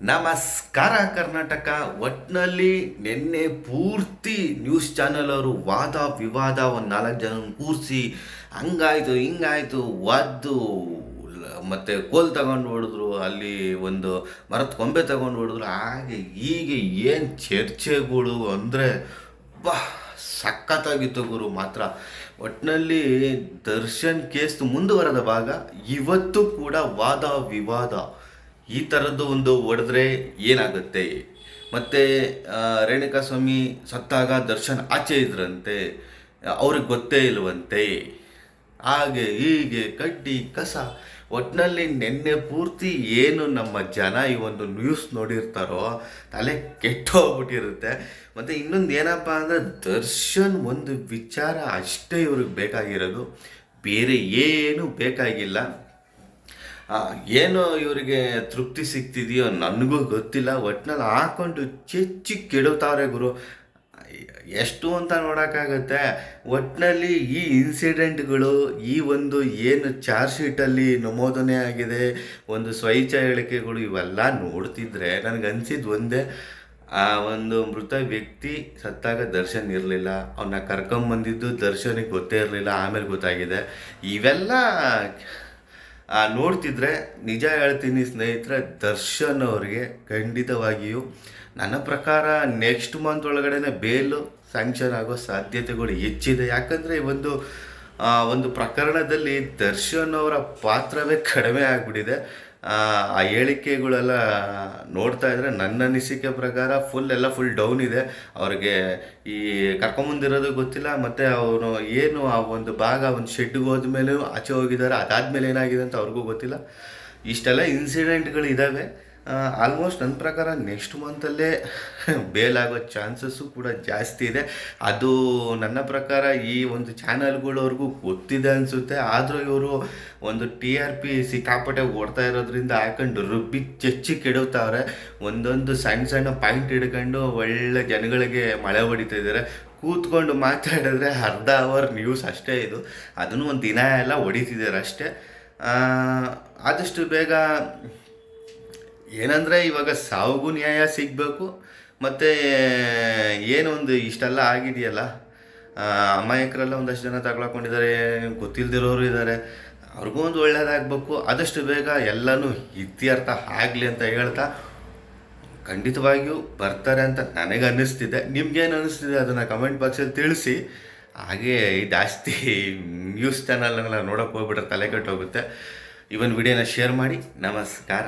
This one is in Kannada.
ನಮಸ್ಕಾರ ಕರ್ನಾಟಕ. ಒಟ್ಟಿನಲ್ಲಿ ನಿನ್ನೆ ಪೂರ್ತಿ ನ್ಯೂಸ್ ಚಾನೆಲ್ ಅವರು ವಾದ ವಿವಾದ ಒಂದು ನಾಲ್ಕು ಜನ ಕೂರಿಸಿ ಹಂಗಾಯ್ತು, ಹಿಂಗಾಯ್ತು, ಒದ್ದು, ಮತ್ತು ಮತ್ತೆ ಕೋಲ್ ತಗೊಂಡು ಹೊಡೆದ್ರು, ಅಲ್ಲಿ ಒಂದು ಮರದ ಕೊಂಬೆ ತಗೊಂಡು ಹೊಡೆದ್ರು. ಹಾಗೆ ಹೀಗೆ ಏನು ಚರ್ಚೆಗಳು ಅಂದರೆ ಬಾ, ಸಖತ್ತಾಗಿತ್ತು ಗುರು ಮಾತ್ರ. ಒಟ್ಟಿನಲ್ಲಿ ದರ್ಶನ್ ಕೇಸ್ ಮುಂದುವರೆದ ಭಾಗ ಇವತ್ತು ಕೂಡ ವಾದ ವಿವಾದ. ಈ ಥರದ್ದು ಒಂದು ಹೊಡೆದ್ರೆ ಏನಾಗುತ್ತೆ? ಮತ್ತು ರೇಣುಕಾ ಸ್ವಾಮಿ ಸತ್ತಾಗ ದರ್ಶನ್ ಆಚೆ ಇದ್ರಂತೆ, ಅವ್ರಿಗೆ ಗೊತ್ತೇ ಇಲ್ವಂತೆ. ಹಾಗೆ ಹೀಗೆ ಕಡ್ಡಿ ಕಸ ಒಟ್ಟಿನಲ್ಲಿ ನೆನ್ನೆ ಪೂರ್ತಿ ಏನು ನಮ್ಮ ಜನ ಈ ಒಂದು ನ್ಯೂಸ್ ನೋಡಿರ್ತಾರೋ, ತಲೆ ಕೆಟ್ಟೋಗ್ಬಿಟ್ಟಿರುತ್ತೆ. ಮತ್ತು ಇನ್ನೊಂದು ಏನಪ್ಪ ಅಂದರೆ, ದರ್ಶನ್ ಒಂದು ವಿಚಾರ ಅಷ್ಟೇ ಇವ್ರಿಗೆ ಬೇಕಾಗಿರೋದು. ಬೇರೆ ಏನು ಬೇಕಾಗಿಲ್ಲ. ಏನು ಇವರಿಗೆ ತೃಪ್ತಿ ಸಿಗ್ತಿದೆಯೋ ನನಗೂ ಗೊತ್ತಿಲ್ಲ ಒಟ್ಟಿನಲ್ಲಿ ಹಾಕೊಂಡು ಚೆಚ್ಚಿ ಕೆಡುತ್ತಾರೆ ಗುರು. ಎಷ್ಟು ಅಂತ ನೋಡೋಕ್ಕಾಗತ್ತೆ ಒಟ್ಟಿನಲ್ಲಿ ಈ ಇನ್ಸಿಡೆಂಟ್ಗಳು, ಈ ಒಂದು ಏನು ಚಾರ್ಜ್ ಶೀಟಲ್ಲಿ ನಮೂದನೆ ಆಗಿದೆ, ಒಂದು ಸ್ವೈಚ್ಛ ಹೇಳಿಕೆಗಳು ಇವೆಲ್ಲ ನೋಡ್ತಿದ್ರೆ ನನಗೆ ಅನಿಸಿದ್ದು ಒಂದೇ, ಆ ಒಂದು ಮೃತ ವ್ಯಕ್ತಿ ಸತ್ತಾಗ ದರ್ಶನ್ ಇರಲಿಲ್ಲ ಅವನ್ನ ಕರ್ಕೊಂಬಂದಿದ್ದು ದರ್ಶನಿಗೆ ಗೊತ್ತೇ ಇರಲಿಲ್ಲ, ಆಮೇಲೆ ಗೊತ್ತಾಗಿದೆ. ಇವೆಲ್ಲ ನೋಡ್ತಿದ್ರೆ ನಿಜ ಹೇಳ್ತೀನಿ ಸ್ನೇಹಿತರೆ, ದರ್ಶನ್ ಅವರಿಗೆ ಖಂಡಿತವಾಗಿಯೂ ನನ್ನ ಪ್ರಕಾರ ನೆಕ್ಸ್ಟ್ ಮಂತ್ ಒಳಗಡೆ ಬೇಲು ಸ್ಯಾಂಕ್ಷನ್ ಆಗೋ ಸಾಧ್ಯತೆಗಳು ಹೆಚ್ಚಿದೆ. ಯಾಕಂದರೆ ಈ ಒಂದು ಒಂದು ಪ್ರಕರಣದಲ್ಲಿ ದರ್ಶನ್ ಅವರ ಪಾತ್ರವೇ ಕಡಿಮೆ ಆಗಿಬಿಟ್ಟಿದೆ. ಆ ಹೇಳಿಕೆಗಳೆಲ್ಲ ನೋಡ್ತಾ ಇದ್ರೆ ನನ್ನ ಅನಿಸಿಕೆ ಪ್ರಕಾರ ಫುಲ್ ಎಲ್ಲ ಫುಲ್ ಡೌನ್ ಇದೆ. ಅವ್ರಿಗೆ ಈ ಕರ್ಕೊಂಬಂದಿರೋದು ಗೊತ್ತಿಲ್ಲ, ಮತ್ತು ಅವನು ಏನು ಆ ಒಂದು ಭಾಗ ಒಂದು ಶೆಡ್ಗೆ ಹೋದ್ಮೇಲೆ ಆಚೆ ಹೋಗಿದ್ದಾರೆ, ಅದಾದ್ಮೇಲೆ ಏನಾಗಿದೆ ಅಂತ ಅವ್ರಿಗೂ ಗೊತ್ತಿಲ್ಲ. ಇಷ್ಟೆಲ್ಲ ಇನ್ಸಿಡೆಂಟ್ಗಳು ಇದ್ದಾವೆ ಆಲ್ಮೋಸ್ಟ್ ನನ್ನ ಪ್ರಕಾರ ನೆಕ್ಸ್ಟ್ ಮಂತಲ್ಲೇ ಬೇಲ್ ಆಗೋ ಚಾನ್ಸಸ್ಸು ಕೂಡ ಜಾಸ್ತಿ ಇದೆ. ಅದು ನನ್ನ ಪ್ರಕಾರ ಈ ಒಂದು ಚಾನಲ್ಗಳವ್ರಿಗೂ ಗೊತ್ತಿದೆ ಅನಿಸುತ್ತೆ. ಆದರೂ ಇವರು ಒಂದು ಟಿ ಆರ್ ಪಿ ಸಿಕ್ಕಾಪಟ್ಟೆ ಓಡ್ತಾ ಇರೋದ್ರಿಂದ ಹಾಕೊಂಡು ರುಬ್ಬಿ ಚೆಚ್ಚಿ ಕೆಡುತ್ತವ್ರೆ ಒಂದೊಂದು ಸಣ್ಣ ಸಣ್ಣ ಪಾಯಿಂಟ್ ಹಿಡ್ಕೊಂಡು ಒಳ್ಳೆ ಜನಗಳಿಗೆ ಮಳೆ ಹೊಡಿತಾ ಇದ್ದಾರೆ ಕೂತ್ಕೊಂಡು ಮಾತಾಡಿದ್ರೆ ಅರ್ಧ ಅವರ್ ನ್ಯೂಸ್ ಅಷ್ಟೇ ಇದು. ಅದನ್ನು ಒಂದು ದಿನ ಎಲ್ಲ ಹೊಡಿತಿದ್ದಾರೆ ಅಷ್ಟೇ. ಆದಷ್ಟು ಬೇಗ ಏನಂದರೆ ಇವಾಗ ಸಾವುಗೂ ನ್ಯಾಯ ಸಿಗಬೇಕು, ಮತ್ತು ಏನೊಂದು ಇಷ್ಟೆಲ್ಲ ಆಗಿದೆಯಲ್ಲ ಅಮಾಯಕರೆಲ್ಲ ಒಂದಷ್ಟು ಜನ ತಗೊಳಕೊಂಡಿದ್ದಾರೆ ಗೊತ್ತಿಲ್ಲದಿರೋರು ಇದ್ದಾರೆ, ಅವ್ರಿಗೂ ಒಂದು ಒಳ್ಳೇದಾಗಬೇಕು, ಆದಷ್ಟು ಬೇಗ ಎಲ್ಲನೂ ಇತ್ಯರ್ಥ ಆಗಲಿ ಅಂತ ಹೇಳ್ತಾ ಖಂಡಿತವಾಗಿಯೂ ಬರ್ತಾರೆ ಅಂತ ನನಗೆ ಅನ್ನಿಸ್ತಿದೆ. ನಿಮ್ಗೇನು ಅನ್ನಿಸ್ತಿದೆ ಅದನ್ನು ಕಮೆಂಟ್ ಬಾಕ್ಸಲ್ಲಿ ತಿಳಿಸಿ. ಹಾಗೆ ಜಾಸ್ತಿ ನ್ಯೂಸ್ ಚಾನಲ್ನೆಲ್ಲ ನೋಡೋಕೆ ಹೋಗ್ಬಿಟ್ರೆ ತಲೆ ಕೆಟ್ಟೋಗುತ್ತೆ. ಇವನ್ ವಿಡಿಯೋನ ಶೇರ್ ಮಾಡಿ. ನಮಸ್ಕಾರ.